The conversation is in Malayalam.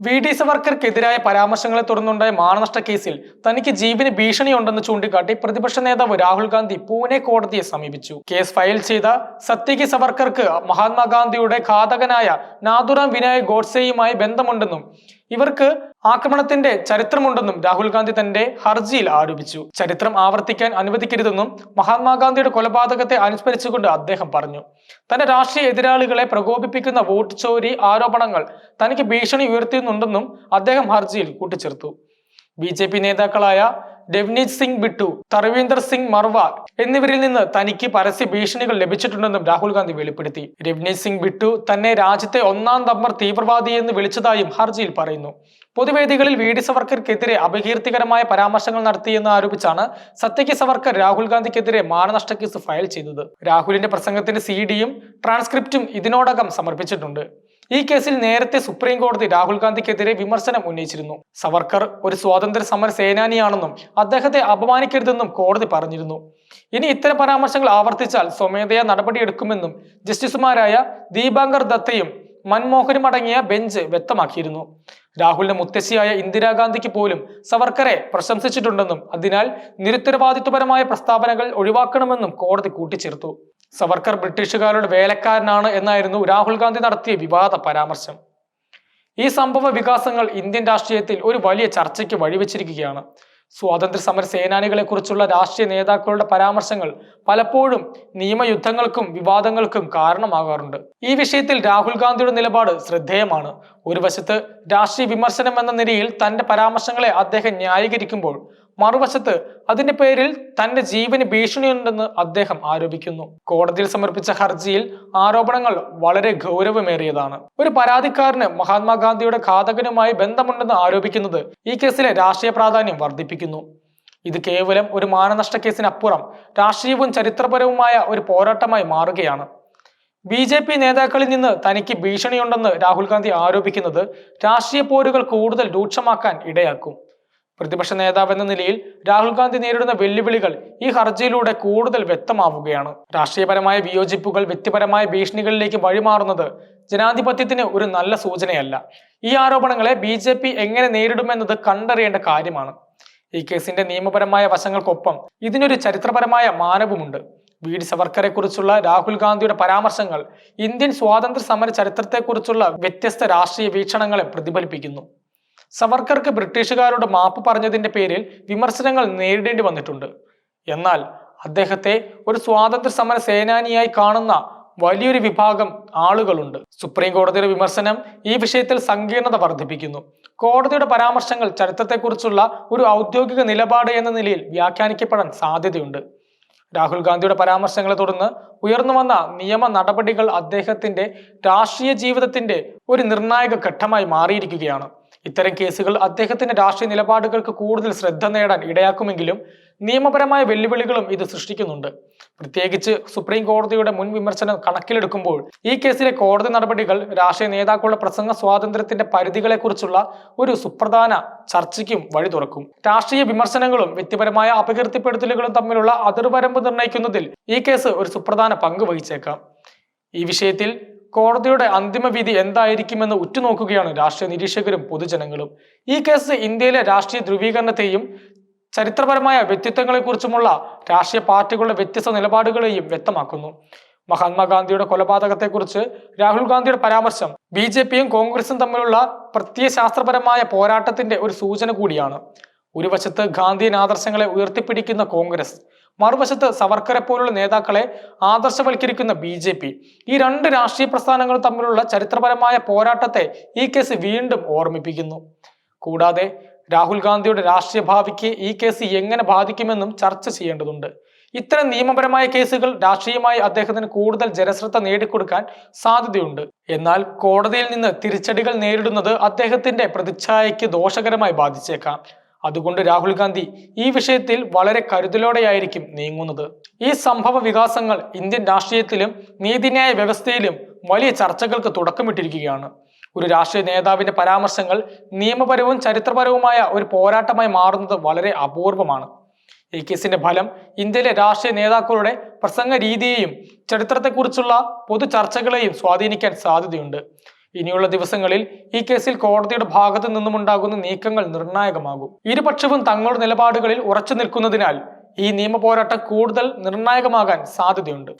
വി ഡി സവർക്കർക്കെതിരായ പരാമർശങ്ങളെ തുടർന്നുണ്ടായ മാനനഷ്ട കേസിൽ തനിക്ക് ജീവന് ഭീഷണിയുണ്ടെന്ന് ചൂണ്ടിക്കാട്ടി പ്രതിപക്ഷ നേതാവ് രാഹുൽ ഗാന്ധി പൂനെ കോടതിയെ സമീപിച്ചു. കേസ് ഫയൽ ചെയ്ത സത്യകി സവർക്കർക്ക് മഹാത്മാഗാന്ധിയുടെ ഘാതകനായ നാഥുറാം വിനായക് ഗോഡ്സെയുമായി ബന്ധമുണ്ടെന്നും ഇവർക്ക് ആക്രമണത്തിന്റെ ചരിത്രമുണ്ടെന്നും രാഹുൽ ഗാന്ധി തന്റെ ഹർജിയിൽ ആരോപിച്ചു. ചരിത്രം ആവർത്തിക്കാൻ അനുവദിക്കരുതെന്നും മഹാത്മാഗാന്ധിയുടെ കൊലപാതകത്തെ അനുസ്മരിച്ചുകൊണ്ട് അദ്ദേഹം പറഞ്ഞു. തന്റെ രാഷ്ട്രീയ എതിരാളികളെ പ്രകോപിപ്പിക്കുന്ന വോട്ട് ചോരി ആരോപണങ്ങൾ തനിക്ക് ഭീഷണി ഉയർത്തുന്നുണ്ടെന്നും അദ്ദേഹം ഹർജിയിൽ കൂട്ടിച്ചേർത്തു. ബി ജെ പി നേതാക്കളായ രവ്നീത് സിംഗ് ബിട്ടു തർവീന്ദർ സിംഗ് മർവ എന്നിവരിൽ നിന്ന് തനിക്ക് പരസ്യ ഭീഷണികൾ ലഭിച്ചിട്ടുണ്ടെന്നും രാഹുൽ ഗാന്ധി വെളിപ്പെടുത്തി. രവ്നീത് സിംഗ് ബിട്ടു തന്നെ രാജ്യത്തെ ഒന്നാം നമ്പർ തീവ്രവാദി എന്ന് വിളിച്ചതായും ഹർജിയിൽ പറയുന്നു. പൊതുവേദികളിൽ വി ഡി സവർക്കർക്കെതിരെ അപകീർത്തികരമായ പരാമർശങ്ങൾ നടത്തിയെന്ന് ആരോപിച്ചാണ് സത്യക്ക് സവർക്കർ രാഹുൽ ഗാന്ധിക്കെതിരെ മാനനഷ്ട കേസ് ഫയൽ ചെയ്തത്. രാഹുലിന്റെ പ്രസംഗത്തിന്റെ സി ഡിയും ട്രാൻസ്ക്രിപ്റ്റും ഇതിനോടകം സമർപ്പിച്ചിട്ടുണ്ട്. ഈ കേസിൽ നേരത്തെ സുപ്രീം കോടതി രാഹുൽ ഗാന്ധിക്കെതിരെ വിമർശനം ഉന്നയിച്ചിരുന്നു. സവർക്കർ ഒരു സ്വാതന്ത്ര്യ സമര സേനാനിയാണെന്നും അദ്ദേഹത്തെ അപമാനിക്കരുതെന്നും കോടതി പറഞ്ഞിരുന്നു. ഇനി ഇത്തരം പരാമർശങ്ങൾ ആവർത്തിച്ചാൽ സ്വമേധയാ നടപടിയെടുക്കുമെന്നും ജസ്റ്റിസുമാരായ ദീപാങ്കർ ദത്തയും മൻമോഹനും അടങ്ങിയ ബെഞ്ച് വ്യക്തമാക്കിയിരുന്നു. രാഹുലിന്റെ മുത്തശ്ശിയായ ഇന്ദിരാഗാന്ധിക്ക് പോലും സവർക്കറെ പ്രശംസിച്ചിട്ടുണ്ടെന്നും അതിനാൽ നിരുത്തരവാദിത്വപരമായ പ്രസ്താവനകൾ ഒഴിവാക്കണമെന്നും കോടതി കൂട്ടിച്ചേർത്തു. സവർക്കർ ബ്രിട്ടീഷുകാരുടെ വേലക്കാരനാണ് എന്നായിരുന്നു രാഹുൽ ഗാന്ധി നടത്തിയ വിവാദ പരാമർശം. ഈ സംഭവ വികാസങ്ങൾ ഇന്ത്യൻ രാഷ്ട്രീയത്തിൽ ഒരു വലിയ ചർച്ചയ്ക്ക് വഴിവെച്ചിരിക്കുകയാണ്. സ്വാതന്ത്ര്യ സമര സേനാനികളെ കുറിച്ചുള്ള രാഷ്ട്രീയ നേതാക്കളുടെ പരാമർശങ്ങൾ പലപ്പോഴും നിയമയുദ്ധങ്ങൾക്കും വിവാദങ്ങൾക്കും കാരണമാകാറുണ്ട്. ഈ വിഷയത്തിൽ രാഹുൽ ഗാന്ധിയുടെ നിലപാട് ശ്രദ്ധേയമാണ്. ഒരു വശത്ത് രാഷ്ട്രീയ വിമർശനം എന്ന നിലയിൽ തന്റെ പരാമർശങ്ങളെ അദ്ദേഹം ന്യായീകരിക്കുമ്പോൾ മറുവശത്ത് അതിന്റെ പേരിൽ തന്റെ ജീവന് ഭീഷണിയുണ്ടെന്ന് അദ്ദേഹം ആരോപിക്കുന്നു. കോടതിയിൽ സമർപ്പിച്ച ഹർജിയിൽ ആരോപണങ്ങൾ വളരെ ഗൗരവമേറിയതാണ്. ഒരു പരാതിക്കാരന് മഹാത്മാഗാന്ധിയുടെ ഘാതകനുമായി ബന്ധമുണ്ടെന്ന് ആരോപിക്കുന്നത് ഈ കേസിലെ രാഷ്ട്രീയ പ്രാധാന്യം വർദ്ധിപ്പിക്കുന്നു. ഇത് കേവലം ഒരു മാനനഷ്ട കേസിനപ്പുറം രാഷ്ട്രീയവും ചരിത്രപരവുമായ ഒരു പോരാട്ടമായി മാറുകയാണ്. ബി ജെ പി നേതാക്കളിൽ നിന്ന് തനിക്ക് ഭീഷണിയുണ്ടെന്ന് രാഹുൽ ഗാന്ധി ആരോപിക്കുന്നത് രാഷ്ട്രീയ പോരുകൾ കൂടുതൽ രൂക്ഷമാക്കാൻ ഇടയാക്കും. പ്രതിപക്ഷ നേതാവ് എന്ന നിലയിൽ രാഹുൽ ഗാന്ധി നേരിടുന്ന വെല്ലുവിളികൾ ഈ ഹർജിയിലൂടെ കൂടുതൽ വ്യക്തമാവുകയാണ്. രാഷ്ട്രീയപരമായ വിയോജിപ്പുകൾ വ്യക്തിപരമായ ഭീഷണികളിലേക്ക് വഴിമാറുന്നത് ജനാധിപത്യത്തിന് ഒരു നല്ല സൂചനയല്ല. ഈ ആരോപണങ്ങളെ ബി ജെ പി എങ്ങനെ നേരിടുമെന്നത് കണ്ടറിയേണ്ട കാര്യമാണ്. ഈ കേസിന്റെ നിയമപരമായ വശങ്ങൾക്കൊപ്പം ഇതിനൊരു ചരിത്രപരമായ മാനവുമുണ്ട്. വി ഡി സവർക്കറെ കുറിച്ചുള്ള രാഹുൽ ഗാന്ധിയുടെ പരാമർശങ്ങൾ ഇന്ത്യൻ സ്വാതന്ത്ര്യ സമര ചരിത്രത്തെക്കുറിച്ചുള്ള വ്യത്യസ്ത രാഷ്ട്രീയ വീക്ഷണങ്ങളെ പ്രതിഫലിപ്പിക്കുന്നു. സവർക്കർക്ക് ബ്രിട്ടീഷുകാരോട് മാപ്പ് പറഞ്ഞതിന്റെ പേരിൽ വിമർശനങ്ങൾ നേരിടേണ്ടി വന്നിട്ടുണ്ട്. എന്നാൽ അദ്ദേഹത്തെ ഒരു സ്വാതന്ത്ര്യ സമര സേനാനിയായി കാണുന്ന വലിയൊരു വിഭാഗം ആളുകളുണ്ട്. സുപ്രീം കോടതിയുടെ വിമർശനം ഈ വിഷയത്തിൽ സങ്കീർണത വർദ്ധിപ്പിക്കുന്നു. കോടതിയുടെ പരാമർശങ്ങൾ ചരിത്രത്തെക്കുറിച്ചുള്ള ഒരു ഔദ്യോഗിക നിലപാട് എന്ന നിലയിൽ വ്യാഖ്യാനിക്കപ്പെടാൻ സാധ്യതയുണ്ട്. രാഹുൽ ഗാന്ധിയുടെ പരാമർശങ്ങളെ തുടർന്ന് ഉയർന്നു വന്ന നിയമ നടപടികൾ അദ്ദേഹത്തിന്റെ രാഷ്ട്രീയ ജീവിതത്തിന്റെ ഒരു നിർണായക ഘട്ടമായി മാറിയിരിക്കുകയാണ്. ഇത്തരം കേസുകൾ അദ്ദേഹത്തിന്റെ രാഷ്ട്രീയ നിലപാടുകൾക്ക് കൂടുതൽ ശ്രദ്ധ നേടാൻ ഇടയാക്കുമെങ്കിലും നിയമപരമായ വെല്ലുവിളികളും ഇത് സൃഷ്ടിക്കുന്നുണ്ട്. പ്രത്യേകിച്ച് സുപ്രീം കോടതിയുടെ മുൻ വിമർശനം കണക്കിലെടുക്കുമ്പോൾ ഈ കേസിലെ കോടതി നടപടികൾ രാഷ്ട്രീയ നേതാക്കളുടെ പ്രസംഗ സ്വാതന്ത്ര്യത്തിന്റെ പരിധികളെക്കുറിച്ചുള്ള ഒരു സുപ്രധാന ചർച്ചയ്ക്കും വഴി തുറക്കും. രാഷ്ട്രീയ വിമർശനങ്ങളും വ്യക്തിപരമായ അപകീർത്തിപ്പെടുത്തലുകളും തമ്മിലുള്ള അതിർവരമ്പ് നിർണയിക്കുന്നതിൽ ഈ കേസ് ഒരു സുപ്രധാന പങ്ക് വഹിച്ചേക്കാം. ഈ വിഷയത്തിൽ കോടതിയുടെ അന്തിമ വിധി എന്തായിരിക്കുമെന്ന് ഉറ്റുനോക്കുകയാണ് രാഷ്ട്രീയ നിരീക്ഷകരും പൊതുജനങ്ങളും. ഈ കേസ് ഇന്ത്യയിലെ രാഷ്ട്രീയ ധ്രുവീകരണത്തെയും ചരിത്രപരമായ വ്യക്തിത്വങ്ങളെക്കുറിച്ചുമുള്ള രാഷ്ട്രീയ പാർട്ടികളുടെ വ്യത്യസ്ത നിലപാടുകളെയും വ്യക്തമാക്കുന്നു. മഹാത്മാഗാന്ധിയുടെ കൊലപാതകത്തെക്കുറിച്ച് രാഹുൽ ഗാന്ധിയുടെ പരാമർശം ബി ജെ പിയും കോൺഗ്രസും തമ്മിലുള്ള പ്രത്യയശാസ്ത്രപരമായ പോരാട്ടത്തിന്റെ ഒരു സൂചന കൂടിയാണ്. ഒരു വശത്ത് ഗാന്ധിയൻ ആദർശങ്ങളെ ഉയർത്തിപ്പിടിക്കുന്ന കോൺഗ്രസ് മറുവശത്ത് സവർക്കറെ പോലുള്ള നേതാക്കളെ ആദർശവൽക്കരിക്കുന്ന ബി ജെ പി. ഈ രണ്ട് രാഷ്ട്രീയ പ്രസ്ഥാനങ്ങൾ തമ്മിലുള്ള ചരിത്രപരമായ പോരാട്ടത്തെ ഈ കേസ് വീണ്ടും ഓർമ്മിപ്പിക്കുന്നു. കൂടാതെ രാഹുൽ ഗാന്ധിയുടെ രാഷ്ട്രീയ ഭാവിക്ക് ഈ കേസ് എങ്ങനെ ബാധിക്കുമെന്നും ചർച്ച ചെയ്യേണ്ടതുണ്ട്. ഇത്തരം നിയമപരമായ കേസുകൾ രാഷ്ട്രീയമായി അദ്ദേഹത്തിന് കൂടുതൽ ജനശ്രദ്ധ നേടിക്കൊടുക്കാൻ സാധ്യതയുണ്ട്. എന്നാൽ കോടതിയിൽ നിന്ന് തിരിച്ചടികൾ നേരിടുന്നത് അദ്ദേഹത്തിന്റെ പ്രതിച്ഛായയ്ക്ക് ദോഷകരമായി ബാധിച്ചേക്കാം. അതുകൊണ്ട് രാഹുൽ ഗാന്ധി ഈ വിഷയത്തിൽ വളരെ കരുതലോടെയായിരിക്കും നീങ്ങുന്നത്. ഈ സംഭവ വികാസങ്ങൾ ഇന്ത്യൻ രാഷ്ട്രീയത്തിലും നീതിന്യായ വ്യവസ്ഥയിലും വലിയ ചർച്ചകൾക്ക് തുടക്കമിട്ടിരിക്കുകയാണ്. ഒരു രാഷ്ട്രീയ നേതാവിന്റെ പരാമർശങ്ങൾ നിയമപരവും ചരിത്രപരവുമായ ഒരു പോരാട്ടമായി മാറുന്നത് വളരെ അപൂർവമാണ്. ഈ കേസിന്റെ ഫലം ഇന്ത്യയിലെ രാഷ്ട്രീയ നേതാക്കളുടെ പ്രസംഗ രീതിയെയും ചരിത്രത്തെക്കുറിച്ചുള്ള പൊതു ചർച്ചകളെയും സ്വാധീനിക്കാൻ സാധ്യതയുണ്ട്. ഇനിയുള്ള ദിവസങ്ങളിൽ ഈ കേസിൽ കോടതിയുടെ ഭാഗത്തു നിന്നുമുണ്ടാകുന്ന നീക്കങ്ങൾ നിർണായകമാകും. ഇരുപക്ഷവും തങ്ങളുടെ നിലപാടുകളിൽ ഉറച്ചു നിൽക്കുന്നതിനാൽ ഈ നിയമ പോരാട്ടം കൂടുതൽ നിർണായകമാകാൻ സാധ്യതയുണ്ട്.